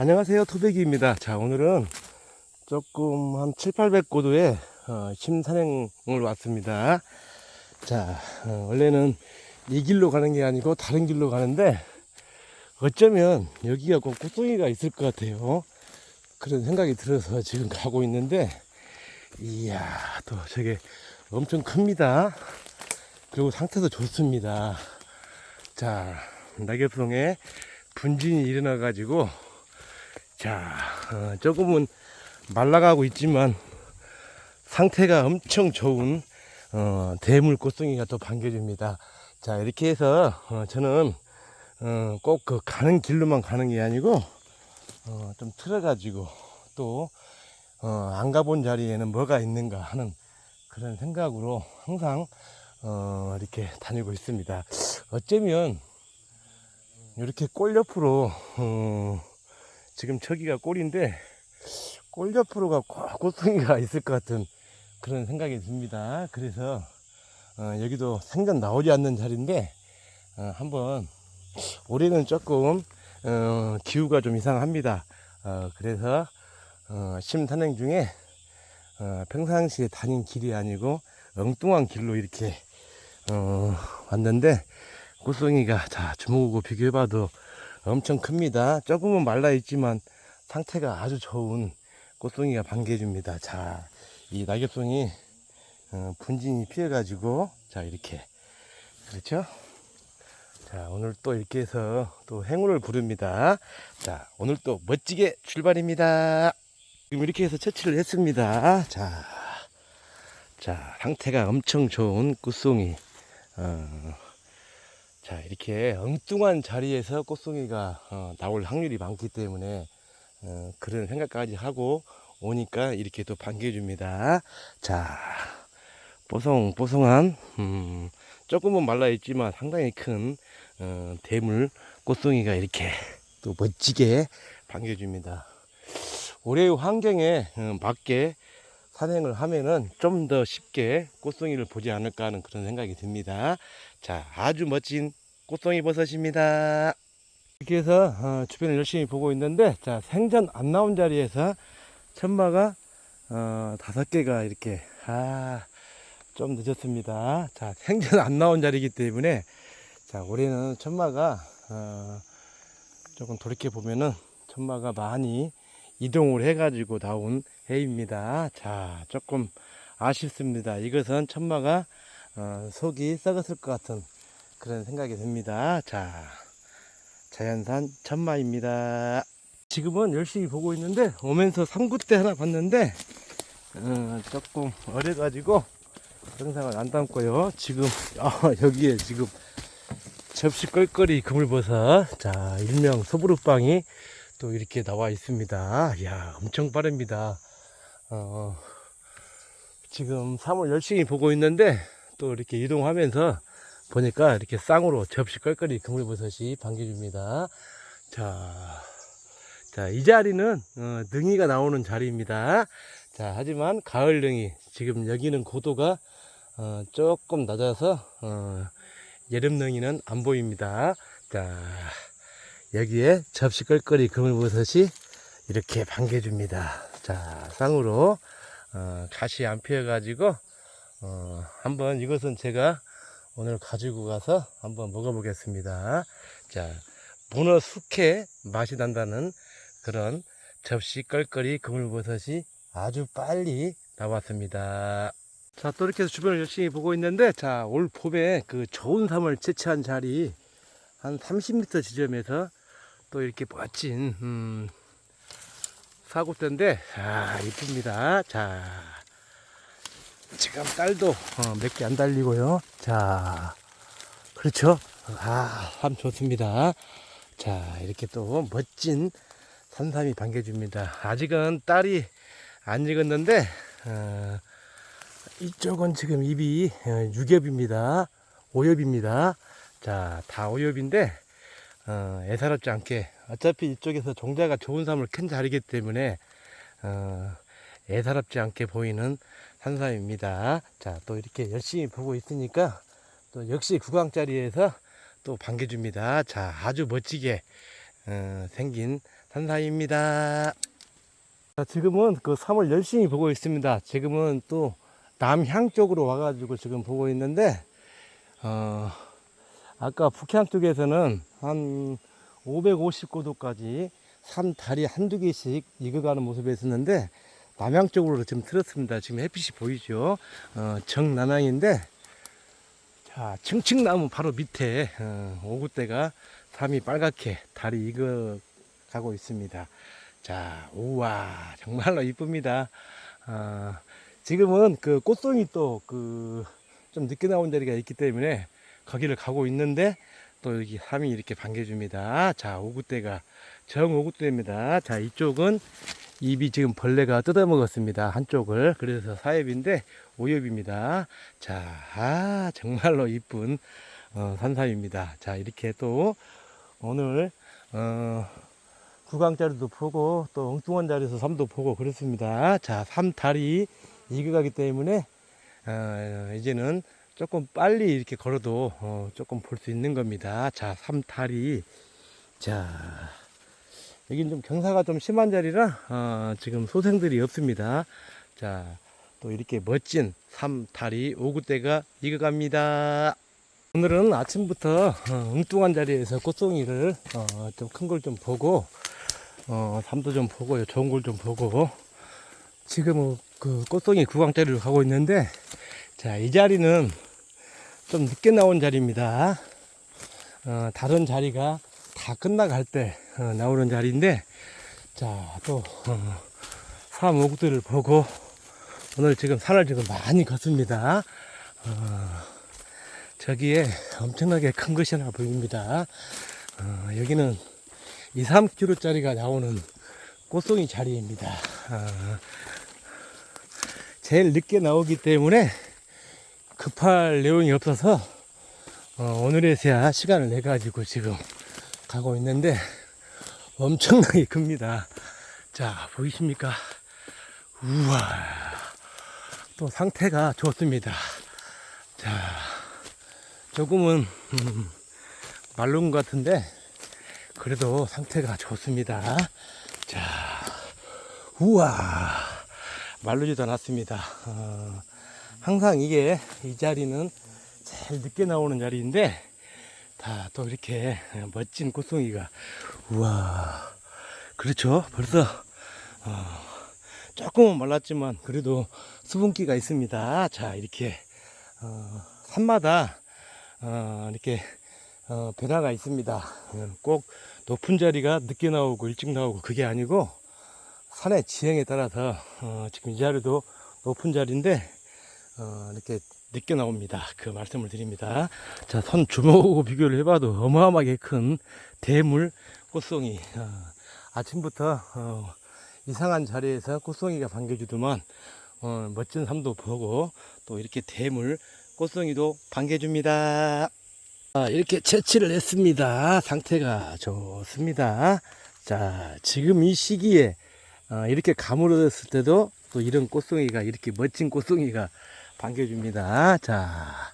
안녕하세요 토백이입니다. 자 오늘은 조금 한 7, 800고도에 어, 심산행을 왔습니다. 자 어, 원래는 이 길로 가는 게 아니고 다른 길로 가는데 어쩌면 여기가 꼭 꽃송이가 있을 것 같아요. 그런 생각이 들어서 지금 가고 있는데 이야 또 저게 엄청 큽니다. 그리고 상태도 좋습니다. 자 낙엽송에 분진이 일어나 가지고 자 어, 조금은 말라가고 있지만 상태가 엄청 좋은 어, 대물 꽃송이가 또 반겨줍니다. 자 이렇게 해서 어, 저는 어, 꼭그 가는 길로만 가는 게 아니고 어, 좀 틀어가지고 또 어, 안 가본 자리에는 뭐가 있는가 하는 그런 생각으로 항상 어, 이렇게 다니고 있습니다. 어쩌면 이렇게 꼴 옆으로 어, 지금 저기가 꼴인데 꼴 옆으로가 꼭 꽃송이가 있을 것 같은 그런 생각이 듭니다. 그래서 어, 여기도 생전 나오지 않는 자리인데 어, 한번 올해는 조금 어, 기후가 좀 이상합니다. 어, 그래서 어, 심산행 중에 어, 평상시에 다닌 길이 아니고 엉뚱한 길로 이렇게 어, 왔는데 꽃송이가 자 주먹하고 비교해봐도 엄청 큽니다. 조금은 말라 있지만 상태가 아주 좋은 꽃송이가 반겨줍니다. 자, 이 낙엽송이 어, 분진이 피어가지고 자 이렇게 그렇죠? 자 오늘 또 이렇게 해서 또 행운을 부릅니다. 자 오늘 또 멋지게 출발입니다. 지금 이렇게 해서 처치를 했습니다. 자, 자 상태가 엄청 좋은 꽃송이. 어, 자 이렇게 엉뚱한 자리에서 꽃송이가 어, 나올 확률이 많기 때문에 어, 그런 생각까지 하고 오니까 이렇게 또 반겨줍니다. 자 뽀송뽀송한 음, 조금은 말라 있지만 상당히 큰 어, 대물 꽃송이가 이렇게 또 멋지게 반겨줍니다. 올해의 환경에 어, 맞게 산행을 하면은 좀 더 쉽게 꽃송이를 보지 않을까 하는 그런 생각이 듭니다. 자, 아주 멋진 꽃송이 버섯입니다. 이렇게 해서 어, 주변을 열심히 보고 있는데 자 생전 안 나온 자리에서 천마가 어, 다섯 개가 이렇게 아 좀 늦었습니다. 자 생전 안 나온 자리이기 때문에 자 올해는 천마가 어, 조금 돌이켜 보면은 천마가 많이 이동을 해가지고 나온 해입니다. 자 조금 아쉽습니다. 이것은 천마가 어, 속이 썩었을 것 같은 그런 생각이 듭니다. 자 자연산 천마입니다. 지금은 열심히 보고 있는데 오면서 삼구대 하나 봤는데 어, 조금 어려가지고 영상을 안 담고요. 지금 아, 여기에 지금 접시 껄껄이 그물버섯 자 일명 소부루빵이 또 이렇게 나와 있습니다. 이야 엄청 빠릅니다. 어, 지금 3월 열심히 보고 있는데 또 이렇게 이동하면서 보니까 이렇게 쌍으로 접시 껄껄이 그물버섯이 반겨줍니다. 자, 자, 이 자리는 어, 능이가 나오는 자리입니다. 자, 하지만 가을 능이 지금 여기는 고도가 어, 조금 낮아서 어, 여름 능이는 안 보입니다. 자, 여기에 접시 껄껄이 그물버섯이 이렇게 반겨줍니다. 자, 쌍으로 어, 가시 안 피어가지고 어, 한번 이것은 제가 오늘 가지고 가서 한번 먹어보겠습니다. 자, 문어 숙회 맛이 난다는 그런 접시 껄껄이 그물버섯이 아주 빨리 나왔습니다. 자, 또 이렇게 해서 주변을 열심히 보고 있는데, 자, 올 봄에 그 좋은 삶을 채취한 자리 한 30m 지점에서 또 이렇게 멋진, 음, 사고대인데, 아, 이쁩니다. 자, 지금 딸도 어, 몇 개 안 달리고요. 자, 그렇죠. 아, 참 좋습니다. 자, 이렇게 또 멋진 산삼이 반겨줍니다. 아직은 딸이 안 익었는데, 어, 이쪽은 지금 입이 어, 육엽입니다. 오엽입니다. 자, 다 오엽인데, 어, 애사롭지 않게, 어차피 이쪽에서 종자가 좋은 삶을 캔 자리이기 때문에, 어, 애사롭지 않게 보이는 산삼입니다. 자, 또 이렇게 열심히 보고 있으니까 또 역시 구강자리에서 또 반겨줍니다. 자, 아주 멋지게 어, 생긴 산사입니다. 자, 지금은 그 3월 열심히 보고 있습니다. 지금은 또 남향 쪽으로 와가지고 지금 보고 있는데, 어, 아까 북향 쪽에서는 한 550고도까지 산 다리 한두 개씩 익어가는 모습이 있었는데, 남향 쪽으로 지금 틀었습니다. 지금 햇빛이 보이죠? 어, 정남향인데, 자, 층층나무 바로 밑에, 어, 오구대가 삶이 빨갛게 달이 익어 가고 있습니다. 자, 우와, 정말로 이쁩니다. 아, 지금은 그 꽃송이 또 그 좀 늦게 나온 자리가 있기 때문에 거기를 가고 있는데 또 여기 삶이 이렇게 반겨줍니다. 자, 오구대가 정 오구대입니다. 자, 이쪽은 입이 지금 벌레가 뜯어먹었습니다. 한쪽을. 그래서 사엽인데 오엽입니다. 자, 아, 정말로 이쁜 어, 산삼입니다. 자, 이렇게 또 오늘 어, 구강자리도 보고 또 엉뚱한 자리에서 삼도 보고 그렇습니다. 자, 삼다리 익어가기 때문에 어, 이제는 조금 빨리 이렇게 걸어도 어, 조금 볼 수 있는 겁니다. 자, 삼다리 자 여긴 좀 경사가 좀 심한 자리라 어, 지금 소생들이 없습니다. 자, 또 이렇게 멋진 삼다리 오구대가 익어갑니다. 오늘은 아침부터 어, 엉뚱한 자리에서 꽃송이를 어, 좀 큰 걸 좀 보고 어, 삶도 좀 보고요. 좋은 걸 좀 보고. 지금은 그 꽃송이 구강자리로 가고 있는데, 자, 이 자리는 좀 늦게 나온 자리입니다. 어, 다른 자리가 다 끝나갈 때 어, 나오는 자리인데, 자, 또, 어, 사목들을 보고, 오늘 지금 산을 지금 많이 걷습니다. 어, 저기에 엄청나게 큰 것이 하나 보입니다. 어, 여기는 2, 3kg짜리가 나오는 꽃송이 자리입니다. 아, 제일 늦게 나오기 때문에 급할 내용이 없어서 어, 오늘에서야 시간을 내 가지고 지금 가고 있는데 엄청나게 큽니다. 자 보이십니까? 우와 또 상태가 좋습니다. 자 조금은 음, 것 같은데 그래도 상태가 좋습니다. 자, 우와, 말르지도 않았습니다. 어, 항상 이게 이 자리는 제일 늦게 나오는 자리인데 다 또 이렇게 멋진 꽃송이가 우와, 그렇죠. 벌써 어, 조금은 말랐지만 그래도 수분기가 있습니다. 자, 이렇게 어, 산마다 어, 이렇게 어, 변화가 있습니다. 어, 꼭 높은 자리가 늦게 나오고 일찍 나오고 그게 아니고 산의 지형에 따라서 어, 지금 이 자리도 높은 자리인데 어, 이렇게 늦게 나옵니다. 그 말씀을 드립니다. 자, 손 주먹하고 비교를 해봐도 어마어마하게 큰 대물 꽃송이. 어, 아침부터 어, 이상한 자리에서 꽃송이가 반겨주더만 어, 멋진 삶도 보고 또 이렇게 대물 꽃송이도 반겨줍니다. 아, 이렇게 채취를 했습니다. 상태가 좋습니다. 자, 지금 이 시기에 어, 이렇게 가물어졌을 때도 또 이런 꽃송이가 이렇게 멋진 꽃송이가 반겨줍니다. 자,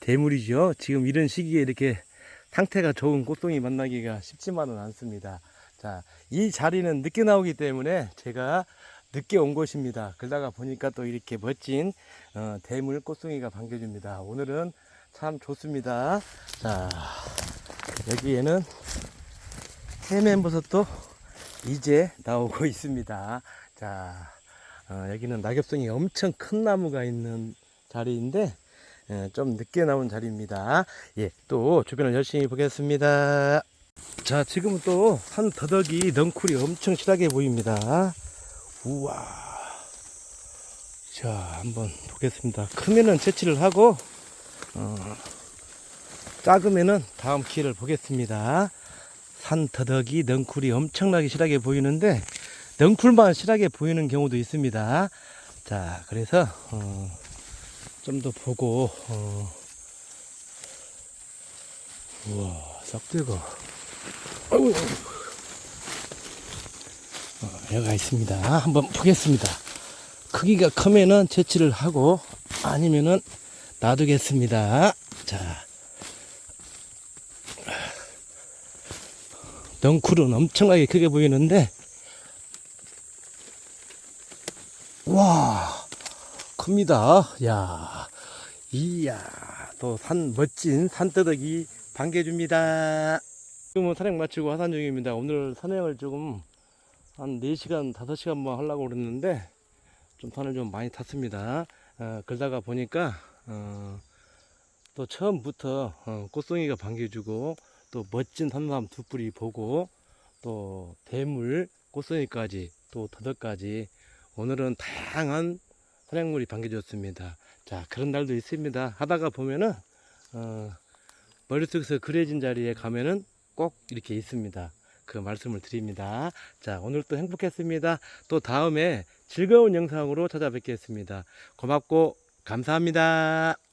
대물이죠. 지금 이런 시기에 이렇게 상태가 좋은 꽃송이 만나기가 쉽지만은 않습니다. 자, 이 자리는 늦게 나오기 때문에 제가 늦게 온 곳입니다. 그러다가 보니까 또 이렇게 멋진 어, 대물 꽃송이가 반겨줍니다. 오늘은 참 좋습니다. 자, 여기에는 해맨버섯도 이제 나오고 있습니다. 자, 어, 여기는 낙엽송이 엄청 큰 나무가 있는 자리인데, 예, 좀 늦게 나온 자리입니다. 예, 또 주변을 열심히 보겠습니다. 자, 지금 또 한 더덕이 넝쿨이 엄청 실하게 보입니다. 우와. 자, 한번 보겠습니다. 크면은 채취를 하고, 어, 작으면은 다음 기회를 보겠습니다. 산 더덕이 넝쿨이 엄청나게 실하게 보이는데 넝쿨만 실하게 보이는 경우도 있습니다. 자, 그래서 어, 좀 더 보고 어, 우와, 싹대가 아이고, 어, 여기가 있습니다. 한번 보겠습니다. 크기가 크면은 채취를 하고 아니면은 놔두겠습니다. 자, 넝쿨은 엄청나게 크게 보이는데 와 큽니다. 야 이야 또 산 멋진 산뜨덕이 반겨줍니다. 지금은 산행 마치고 하산 중입니다. 오늘 산행을 조금 한 4시간, 5시간만 하려고 그랬는데 좀 산을 좀 많이 탔습니다. 어, 그러다가 보니까 어, 또 처음부터 어, 꽃송이가 반겨주고 또 멋진 산삼 두 뿌리 보고 또 대물 꽃송이까지 또 더덕까지 오늘은 다양한 산행물이 반겨줬습니다. 자 그런 날도 있습니다. 하다가 보면은 어, 머릿속에서 그려진 자리에 가면은 꼭 이렇게 있습니다. 그 말씀을 드립니다. 자 오늘 또 행복했습니다. 또 다음에 즐거운 영상으로 찾아뵙겠습니다. 고맙고 감사합니다.